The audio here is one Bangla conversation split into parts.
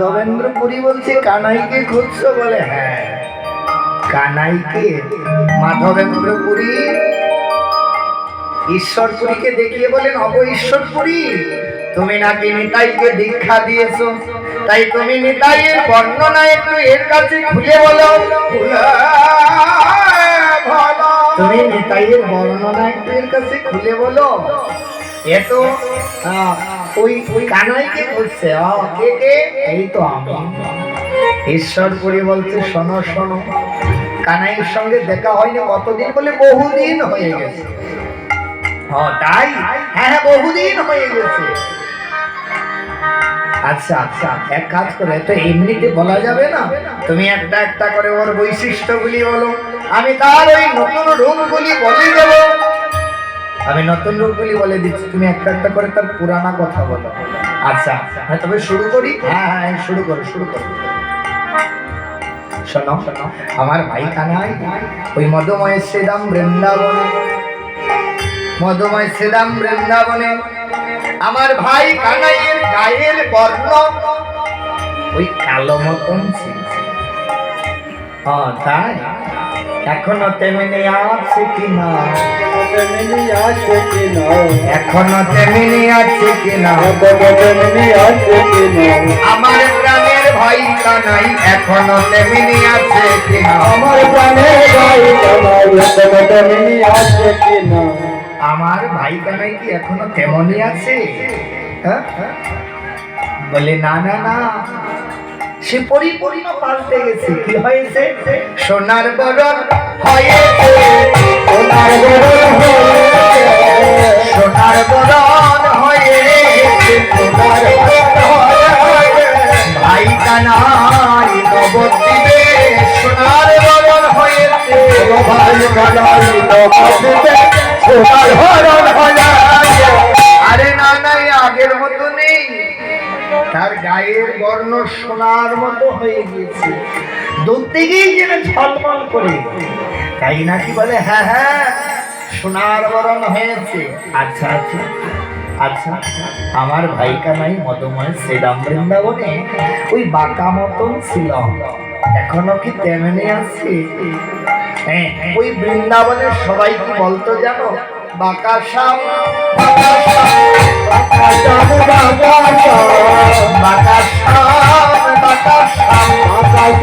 মাধবেন্দ্র পুরী বলছে কানাইকে খুঁজছো? বলে হ্যাঁ। কানাইকে? মাধবেন্দ্র পুরী ঈশ্বরপুরীকে দেখিয়ে বলেন অব ঈশ্বরপুরী তুমি নাকি নিতাইকে দীক্ষা দিয়েছ। তাই তুমি নিতাইয়ের বর্ণনা একটু এর কাছে খুলে বলো। তুমি নিতাইয়ের বর্ণনা একটু এর কাছে খুলে বলো। এ তো আহ, ওই ওই আহ, কে কে এই তো আমি। ঈশ্বরপুরী বলছে শোনো শোনো। কানাইয়ের সঙ্গে দেখা হয়নি কতদিন বলে? বহুদিন হয়ে গেছে। তাই? হ্যাঁ হ্যাঁ বহুদিন হয়ে গেছে। আচ্ছা আচ্ছা এক কাজ করে তো এমনিতে বলা যাবে না? তুমি একটা একটা করে ওর বৈশিষ্ট্যগুলি বলো। আমি তার ওই নতুন রূপগুলি বলে দেব। আমি নতুন রূপগুলি বলে দিচ্ছি, তুমি একটা একটা করে তার পুরানা কথা বলো। আচ্ছা হ্যাঁ তবে শুরু করি? হ্যাঁ হ্যাঁ শুরু করো শুরু করো। শোনো, আমার ভাই কানাই, ওই মধুময় শ্রীরাম বৃন্দাবনে মধুময় শ্রীরাম বৃন্দাবনে, আমার ভাই কানাইয়ের গায়ের বর্ণ, ওই কালো মতন ছিল। তাই? এখনও তেমনি আছে কি না তেমনি আছে কি না এখনও তেমনি আছে কি না তেমনি আছে কি না আমার গ্রামের ভাই নাই, এখনও তেমনি আছে কি না আমার প্রাণের গাই কানাই এখনও তেমনি আছে কি না আমার ভাই কানাই কি এখনও তেমনই আছে? হ্যাঁ? বলে, না না না। সে পরিপূর্ণ পাল্টে গেছে। কি হয়েছে? সোনার বরণ হয়েছে। সোনার গরম হয়েছে। সোনার বরণ হয়েছে। সোনার বরণ। ভাই কানাই নবদ্বীপে সোনার বরণ হয়েছে। ভাই কানাই নবদ্বীপে সোনার হরণ হয়েছে। আরে না না আগের মতো নেই। তার গায়ের বর্ণ সোনার মতো হয়ে গিয়েছে। দূর থেকেই যেন ঝলমল করে। তাই নাকি বলে হ্যাঁ হ্যাঁ সোনার বরণ হয়েছে। আচ্ছা আচ্ছা আচ্ছা আমার ভাইকা নাই মদময় শ্রীরাম বৃন্দাবনে। ওই বাঁকা মতন ছিল এখনও কি তেমনি আছে? হ্যাঁ ওই বৃন্দাবনের সবাই কি বলতো জানো? বাঁকা সাপ বাঁকা সাপ আকাশ বাতাস বাঁকা সাপ বাঁকা সাপ আকাশ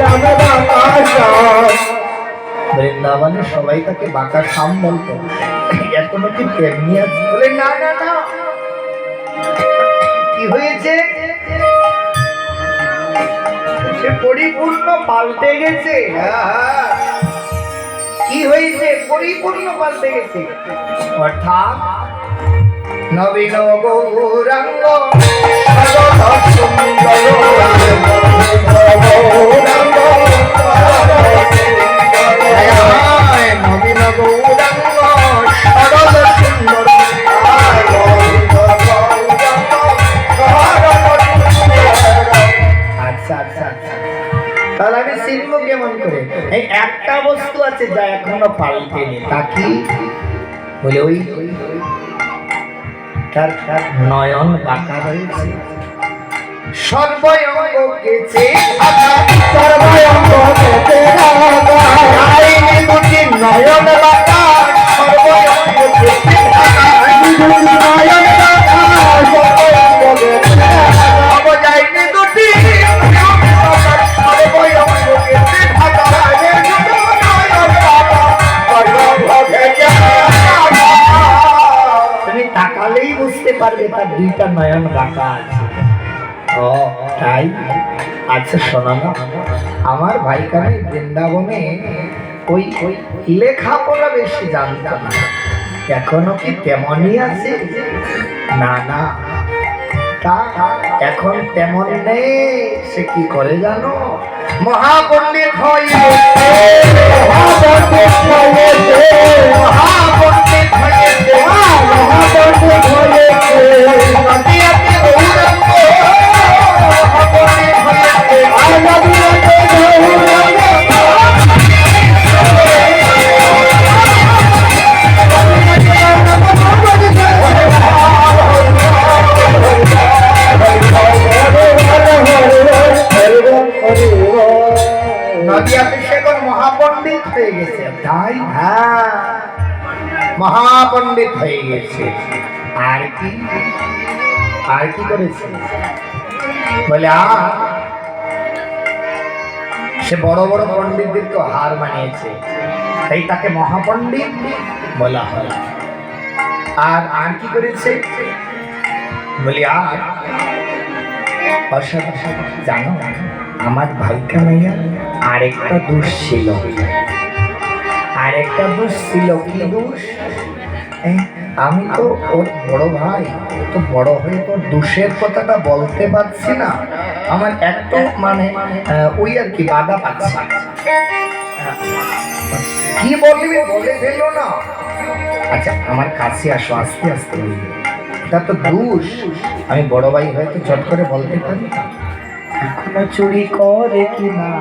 বাতাস বৃন্দাবনে সবাই তাকে বাঁকা সাম বলতো। এখনও কি তেমনি আছে? বলে, না না না। কি হয়েছে? পরিপূর্ণ পাল্টে গেছে। হ্যাঁ। কি হয়েছে? পরিপূর্ণ পাল্টে গেছে। অর্থাৎ নবীন গৌরাঙ্গ হায় নবীন গৌরাঙ্গ এখনও পাল্টেনি তা কি? বলে ওই তার তার নয়ন বাঁকা রয়েছে। সর্বয়ঙ্গ গেছে সর্বয়ঙ্গ গেছে নয়ন তার দুইটা নয়ন বাঁকা আছে। ও তাই? আচ্ছা শোনো না। আমার ভাই কানে বৃন্দাবনে ওই ওই লেখাপড়া বেশি জানতাম না। এখনও কি তেমনই আছে? না না। তা এখন তেমন নেই। সে কি করে জানো? মহাপণ্ডিত হয়ে মহাপণ্ডিত হয়ে গেছে, তাই হ্যাঁ মহাপণ্ডিত হয়ে গেছে। আর কি? আর কি করেছে? বলে আর সে বড় বড় পণ্ডিতদেরকে হার মানিয়েছে। তাই তাকে মহাপণ্ডিত বলা হয়। আর আর কি করেছে? বলি আর জানো, আমার ভাইকা মাইয়া আরেকটা দোষ ছিল। আরেকটা দোষ ছিল কি দোষ? আমি তো ওর বড় ভাই তো বড় হয়ে তো দোষের কথাটা বলতে পারছি না। আমার এত মানে ওই আর কি বাধা পাচ্ছে। কি বলবি বলে ফেলো না। আচ্ছা আমার কাছে আসো, আস্তে আস্তে বলবে। এটা তো দোষ। আমি বড় ভাই হয়তো চট করে বলতে পারি এখনও চুরি করে কি না?